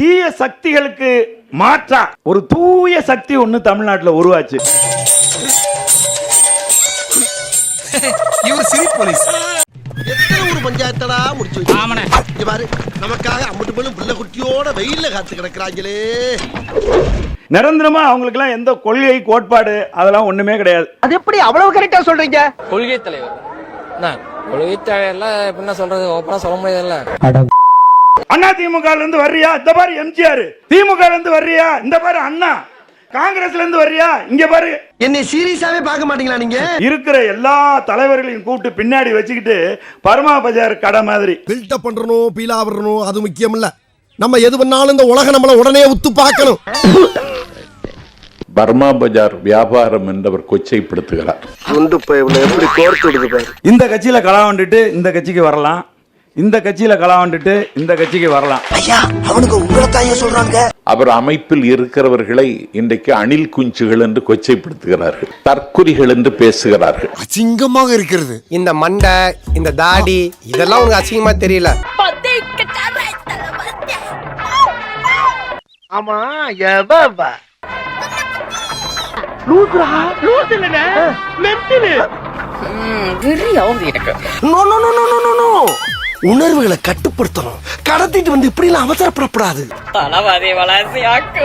தீய சக்திகளுக்கு மாற்றா. ஒரு தூய சக்தி ஒண்ணு தமிழ்நாட்டுல உருவாச்சு. இவர் சிரிப் போலீஸ். எத்தனை ஊர் பஞ்சாயத்தடா முடிச்சு? இங்க பாரு நமக்காக அம்பட்டு போலும் புள்ள குட்டியோட வெயில்ல காத்து கிடக்குறாங்களே. நிரந்தரமா அவங்களுக்கெல்லாம் எந்த கொள்கை கோட்பாடு அதெல்லாம் ஒண்ணுமே கிடையாது. அது எப்படி அவ்வளவு கரெக்டா சொல்றீங்க? கொள்கை தலைவர். என்ன கொள்கை தலைவர்லாம் என்ன சொல்றது? ஓப்பனா சொல்ல முடியாதுல்ல. அண்ணா திமுக இருந்து வர்றியா? இந்த பாரு எம்ஜிஆர். திமுக இருந்து வர்றியா? இந்த பாரு அண்ணா. காங்கிரஸ்ல இருந்து வர்றியா? இங்க பாரு. என்னை சீரியஸாவே பார்க்க மாட்டீங்களா நீங்க? இருக்கிற எல்லா தலைவர்களையும் கூப்பிட்டு பின்னாடி வச்சுக்கிட்டு பர்மா பஜார் கடை மாதிரி. பில்டப் பண்றணும் பீலா வரணும் அது முக்கியம் இல்ல நம்ம எது பண்ணாலும் இந்த உலகம் நம்மள உடனே உத்து பார்க்கணும். பர்மா பஜார் வியாபாரம் என்றவர் கொச்சைப்படுத்துகிறார். இந்த கட்சியில களா வந்துட்டு இந்த கட்சிக்கு வரலாம். இந்த கட்சியில வந்துட்டு இந்த கட்சிக்கு வரலாம். ஐயா அவனுக்கு உங்களை சொல்றாங்க அவர் அமைப்பில் இருக்கிறவர்களை இன்றைக்கு அணில் குஞ்சுகள் என்று கொச்சைப்படுத்துகிறார்கள் தற்குறிகள் என்று பேசுகிறார்கள். அசிங்கமாக இருக்கிறது. இந்த மண்டை இந்த தாடி இதெல்லாம் உனக்கு அசிங்கமா தெரியல. ஆமா எவ no no no no no no. உணர்வுகளை கட்டுப்படுத்தணும். கடத்திட்டு வந்து இப்படி எல்லாம் அவசரப்படக்கூடாது தளபதி வளர்ச்சியாக்கு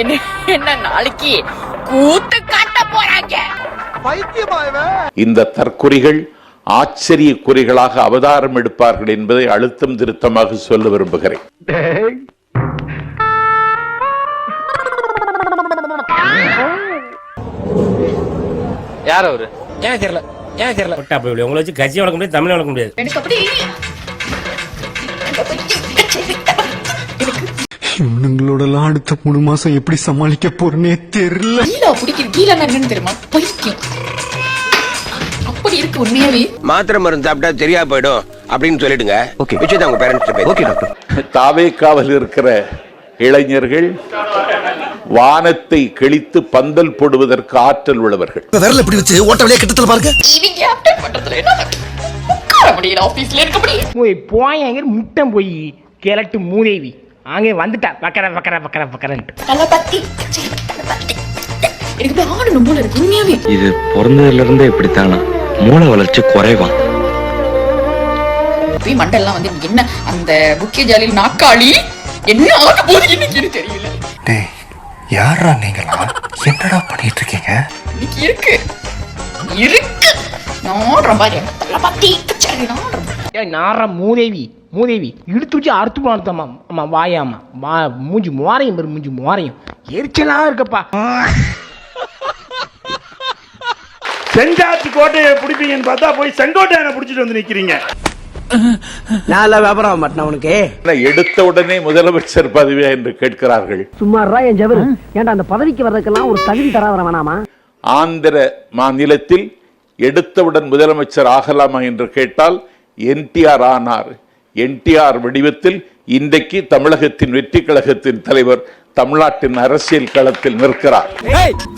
என்ன என்ன நாளைக்கு கூத்து காட்ட போறாங்க? இந்த தற்குறிகள் ஆச்சரிய குறிகளாக அவதாரம் எடுப்பார்கள் என்பதை அழுத்தம் திருத்தமாக சொல்ல விரும்புகிறேன். யார் அவரு? ஏன் தெரியல. ஏன் தெரியல? உங்களை வச்சு கட்சி வளர்க்க முடியாது தமிழ் வளர்க்க முடியாது. எனக்கு அப்படி இவனுங்களோடலாம் அடுத்த மூணு மாசம் எப்படி சமாளிக்க போறேனே தெரியல. கீழே பிடிக்குது கீழே என்னன்னு தெரியுமா? பைத்தியம் அப்படி இருக்கு உண்மையாவே. மாத்திரை மருந்து சாப்பிட்டா சரியா போயிடும் அப்படின்னு சொல்லிடுங்க. ஓகே விஷயத்தை உங்க பேரண்ட்ஸ் ஓகே டாக்டர் தாவேக்காவில் இருக்கிற இளைஞர்கள் வானத்தை கிழித்து பந்தல் போடுவதற்கு ஆற்றல் உள்ளவர்கள். விரல இப்படி வச்சு ஓட்ட வழியா கிட்டத்துல பாருங்க. இவங்க அப்டேட் பண்றதுல என்ன உட்கார முடியல ஆபீஸ்ல இருக்க முடியல. போய் போயங்க முட்டம் போய் கிழட்டு மூதேவி அங்கே வந்துட்டா பக்கற பக்கற பக்கற பக்கறன்ட்டு தளபதி தளபதி எனக்கு ஆடணும் போல இருக்கு உண்மையாவே. இது பிறந்ததுல இருந்தே இப்படித்தானா? மூளை வளர்ச்சி குறைவான் போய் மண்டெல்லாம் வந்து என்ன அந்த புக்கிய ஜாலியில் நாக்காளி என்ன ஆக போகுது இன்னைக்கு தெரியல டேய் யாரா நீங்களா என்னடா பண்ணிட்டு இருக்கீங்க இருக்கு. இருக்கு. நாடுறேன் பாரு ஏய் நார மூதேவி மூதேவி. இழுத்து வச்சு அறுத்து போனத்தம்மா அம்மா வாயாமா வா மூஞ்சி மோரையும் பெரு மூஞ்சி மோரையும் எரிச்சலா இருக்கப்பா. செஞ்சாத்து கோட்டையை பிடிப்பீங்கன்னு பார்த்தா போய் செங்கோட்டையனை பிடிச்சிட்டு வந்து நிக்கிறீங்க. நான் வியாபாரம் மாட்டேன் உனக்கு? எடுத்த உடனே முதலமைச்சர் பதவியா என்று கேட்கிறார்கள். சும்மாறா என் ஜவரு? ஏன்டா அந்த பதவிக்கு வர்றதுக்கெல்லாம் ஒரு தகுதி தராதர வேணாமா ஆந்திர மாநிலத்தில் எடுத்தவுடன் முதலமைச்சர் ஆகலாமா என்று கேட்டால் என்டிஆர் ஆனார். என்டிஆர் வடிவத்தில் இன்றைக்கு தமிழகத்தின் வெற்றி கழகத்தின் தலைவர் தமிழ்நாட்டின் அரசியல் களத்தில் நிற்கிறார்.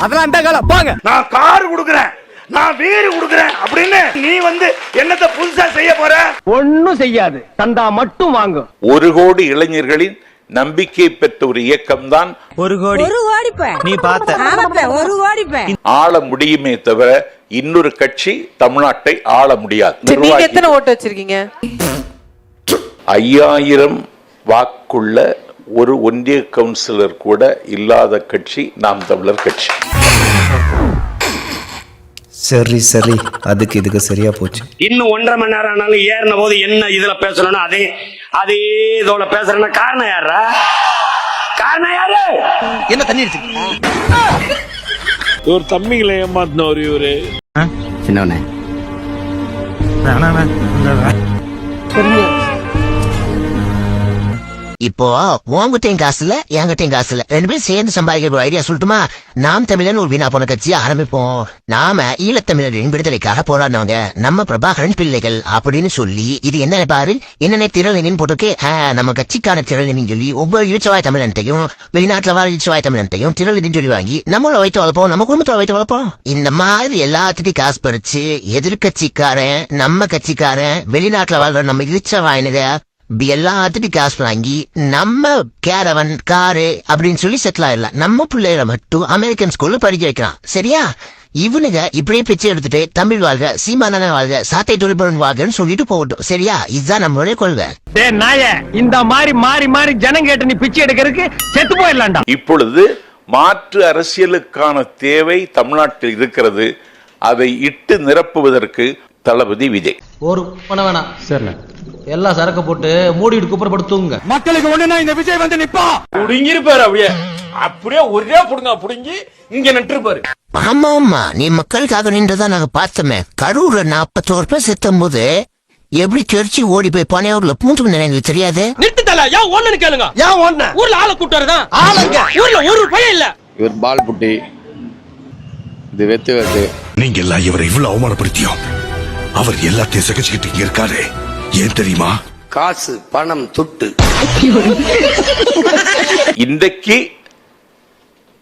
அதெல்லாம் நான் கார் கொடுக்குறேன். நான் வீடு கொடுக்குறேன். நீ வந்து என்னத்த புதுசா செய்ய போற? ஒண்ணும் செய்யாது. தந்தா மட்டும் வாங்கும் ஒரு கோடி இளைஞர்களின் நம்பிக்கை பெற்ற ஒரு இயக்கம்தான் ஒரு கோடி. ஒரு கோடிப்ப. நீ பார்த்த. ஒரு கோடிப்ப. ஆள முடியுமே தவிர இன்னொரு கட்சி தமிழ்நாட்டை ஆள முடியாது. நிர்வாகி- ஓட்டு வச்சிருக்கீங்க? ஐயாயிரம் வாக்குள்ள ஒரு ஒன்றிய கவுன்சிலர் கூட இல்லாத கட்சி நாம் தமிழர் கட்சி. சரி சரி. அதுக்கு இதுக்கு சரியா போச்சு. இன்னும் ஒன்றரை மணி நேரம் ஆனாலும் ஏறின போது என்ன இதுல பேசணும்னு அதே அதே இதோட பேசுறேன்னா காரணம் யாரா காரணம் யாரு? என்ன தண்ணி அடிச்சு ஒரு தம்பிங்களை ஏமாத்தினவர் இவரு. சின்னவனே. இப்போ உங்ககிட்டயும் காசு இல்ல என்கிட்டயும் காசு ரெண்டு பேரும் சேர்ந்து சம்பாதிக்கிற ஐடியா சொல்லட்டுமா? நாம் தமிழன் ஒரு வீணா போன கட்சியை ஆரம்பிப்போம். நாம ஈழத்தமிழரின் விடுதலைக்காக போராடினவங்க. நம்ம பிரபாகரன் பிள்ளைகள் அப்படின்னு சொல்லி இது என்ன பாரு? என்னென்ன திரளினின் போட்டிருக்கு? நம்ம கட்சிக்கான திரளினின் சொல்லி ஒவ்வொரு ஈழச்சவாய் தமிழன்ட்டையும் வெளிநாட்டுல வாழ ஈழச்சவாய் தமிழன்ட்டையும் திரளினின் சொல்லி வாங்கி நம்மளை வைத்து வளர்ப்போம் நம்ம குடும்பத்தை வைத்து வளர்ப்போம். இந்த மாதிரி எல்லாத்துட்டையும் காசு பறிச்சு எதிர்கட்சிக்காரன் நம்ம கட்சிக்காரன் வெளிநாட்டுல வாழ்ற நம்ம இழிச்சவாயினுங்க இப்படி எல்லாத்துட்டும் காசு வாங்கி நம்ம கேரவன் காரு அப்படின்னு சொல்லி செட்டில் ஆயிடலாம். நம்ம பிள்ளைகளை மட்டும் அமெரிக்கன் ஸ்கூல்ல படிக்க வைக்கலாம். சரியா? இவனுங்க இப்படியே பிச்சை எடுத்துட்டு தமிழ் வாழ்க சீமானன வாழ்க சாத்தை தொழில்பவன் வாழ்கன்னு சொல்லிட்டு போகட்டும். சரியா? இதுதான் நம்மளுடைய கொள்கை. டே நாய இந்த மாதிரி மாறி மாறி ஜனம் கேட்டு நீ பிச்சை எடுக்கிறதுக்கு செத்து போயிடலாம்டா. இப்பொழுது மாற்று அரசியலுக்கான தேவை தமிழ்நாட்டில் இருக்கிறது. அதை இட்டு நிரப்புவதற்கு தளபதி விஜய். ஒரு பண்ண வேணாம். சரி எல்லா சரக்கு போட்டு மூடிட்டு குப்புறப்படுத்துங்க மக்களுக்கு ஒண்ணுனா இந்த விஜய் வந்து நிப்பா. புடுங்கிருப்பாரு அப்படியே அப்படியே ஒரே புடுங்க புடுங்கி இங்க நின்றுப்பாரு. ஆமா ஆமா. நீ மக்களுக்காக நின்றதா நாங்க பார்த்தோமே. கரூர்ல நாற்பத்தோரு பேர் செத்தும் போது எப்படி தெரிச்சு ஓடி போய் பனையூர்ல பூந்து நினைவு தெரியாது? நிறுத்தல ஏன் ஒண்ணுன்னு கேளுங்க. ஏன் ஒண்ணு? ஊர்ல ஆளை கூட்டாருதான் ஆளுங்க. ஊர்ல ஒரு பையன் இல்ல. இவர் பால் புட்டி இது வெத்து வெத்து. நீங்க எல்லாம் இவரை இவ்வளவு அவமானப்படுத்தியும். அவர் எல்லாத்தையும் சகிச்சுக்கிட்டு இங்க இருக்காரு. ஏன் தெரியுமா? காசு பணம் துட்டு. இன்றைக்கு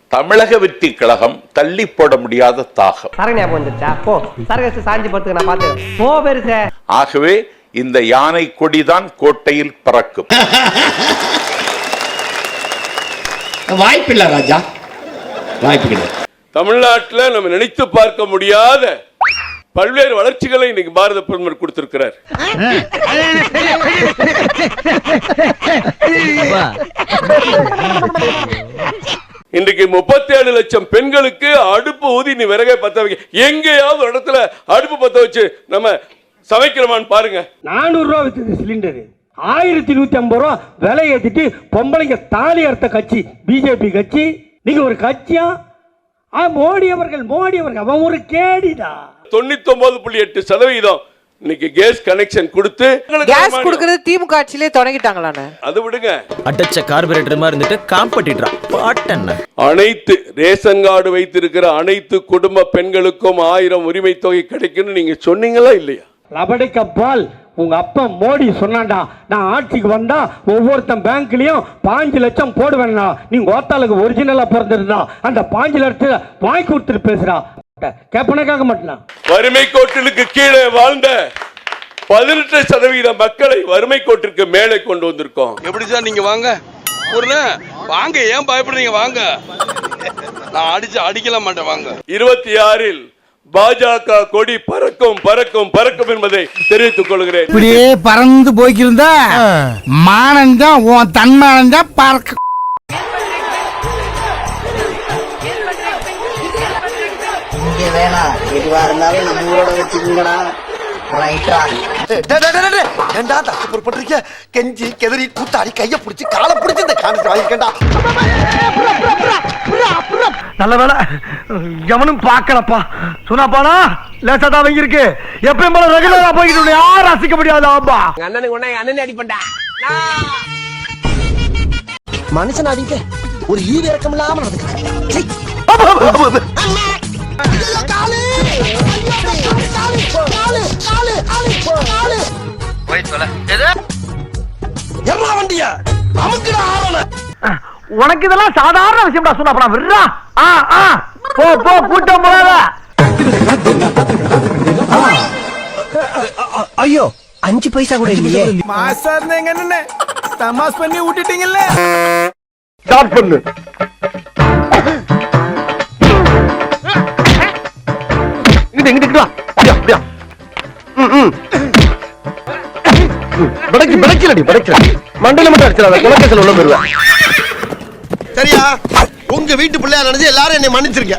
தமிழக வெற்றி கழகம் தள்ளி போட முடியாத தாகம். சரக்கு ஞாபகம் வந்துருச்சா? போ சரக்கு சாஞ்சி படுத்துக்க நான் பாத்து போ பெருசே. ஆகவே இந்த யானை கொடிதான் கோட்டையில் பறக்கும். வாய்ப்பில்லை ராஜா. வாய்ப்பு தமிழ்நாட்டில் நம்ம நினைத்து பார்க்க முடியாத பல்வேறு வளர்ச்சிகளை இன்னைக்கு பாரத பிரதமர் கொடுத்திருக்கிறார். இன்றைக்கு முப்பத்தி ஏழு லட்சம் பெண்களுக்கு அடுப்பு ஊதி நீ விறகை பத்த வைக்க. எங்கேயாவது இடத்துல அடுப்பு பத்த வச்சு நம்ம சமைக்கிறோமான்னு பாருங்க. நானூறு ரூபா வித்தது சிலிண்டரு. ஆயிரத்தி நூத்தி ஐம்பது ரூபா விலை ஏத்திட்டு பொம்பளைங்க தாலி அறுத்த கட்சி பிஜேபி கட்சி. நீங்க ஒரு கட்சியா? மோடி அவர்கள் மோடி அவர்கள் அவன் ஒரு கேடிடா. தொண்ணூத்தி ஒன்பது புள்ளி எட்டு சதவீதம் இன்னைக்கு கேஸ் கனெக்ஷன் கொடுத்து கேஸ் குடுக்கறது திமுக ஆட்சியிலே தொடங்கிட்டாங்களாண்ணே. அது விடுங்க. அட்டச்ச கார்பரேட்டர் மாதிரி இருந்துட்டு காம்படிட்டரான் பாட்டண்ண அனைத்து ரேஷன் கார்டு வைத்திருக்கிற அனைத்து குடும்ப பெண்களுக்கும் ஆயிரம் உரிமை தொகை கிடைக்கும்னு நீங்க சொன்னீங்களா இல்லையா? லபடிக்கப்பால் உங்க அப்பா மோடி சொன்னான்டா. நான் ஆட்சிக்கு வந்தா ஒவ்வொருத்தன் பேங்க்லயும் பாஞ்சு லட்சம் போடுவேன்னா நீங்க ஓத்தாளுக்கு ஒரிஜினலா பிறந்திருந்தா. அந்த பாஞ்சு லட்சத்தை வாங்கி கொடுத்துட்டு பேசுறா கேப்பனே கேட்க மாட்டேனா வறுமை கோட்டிலுக்கு கீழே வாழ்ந்த பதினெட்டு சதவீத மக்களை வறுமை கோட்டிற்கு மேலே கொண்டு வந்திருக்கோம். எப்படி சார் நீங்க வாங்க? வாங்க ஏன் பயப்படுறீங்க? வாங்க. நான் அடிச்சு அடிக்கல மாட்டேன் வாங்க. இருபத்தி ஆறில் பாஜக கொடி பறக்கும் பறக்கும் பறக்கும் என்பதை தெரிவித்துக் கொள்கிறேன். இப்படியே பறந்து போய்க்கிருந்தா மானந்தான் உன் தன்மானந்தான் பறக்க வேணாம் எதுவா இருந்தாலும் நம்ம ஊரோட வச்சுக்கோங்கடா ரைட்டா ஏண்டா தப்பு பொறுப்பட்டிருக்க கெஞ்சி கெதறி கூத்தாடி கைய பிடிச்சி காலை பிடிச்சி இந்த வாங்கிக்கண்டா நல்ல வேலை எவனும் பார்க்கலப்பா. சொன்னாப்பானா லேசா தான் வாங்கியிருக்கு. எப்பயும் போல ரெகுலரா போய்கிட்டு யாரும் ரசிக்க முடியாது ஆம்பா அண்ணனுக்கு உன்னை அண்ணன் அடிப்பண்டா மனுஷன் அடிக்க ஒரு ஈவு இறக்கம் இல்லாம நடந்துக்கிறான் வண்டியா அமுக்குடா ஆவண உனக்கு இதெல்லாம் சாதாரண விஷயம்டா சொன்னாப்பா விடுறா. ஆ ஆ. போ போ கூட்டம் போகாத. ஐயோ அஞ்சு பைசா கூட இல்லையே. ஸ்டார்ட் பண்ணு இங்கிட்டு இங்கிட்டு வா அப்படியா அப்படியா ம், படைக்கு படைக்கலடி படைக்கல மண்டல மட்டும் அடிச்சிடாத. குலக்கேசல் உள்ள போயிருவேன் சரியா? உங்க வீட்டு பிள்ளையா நினைச்சு எல்லாரும் என்னை மன்னிச்சிருக்க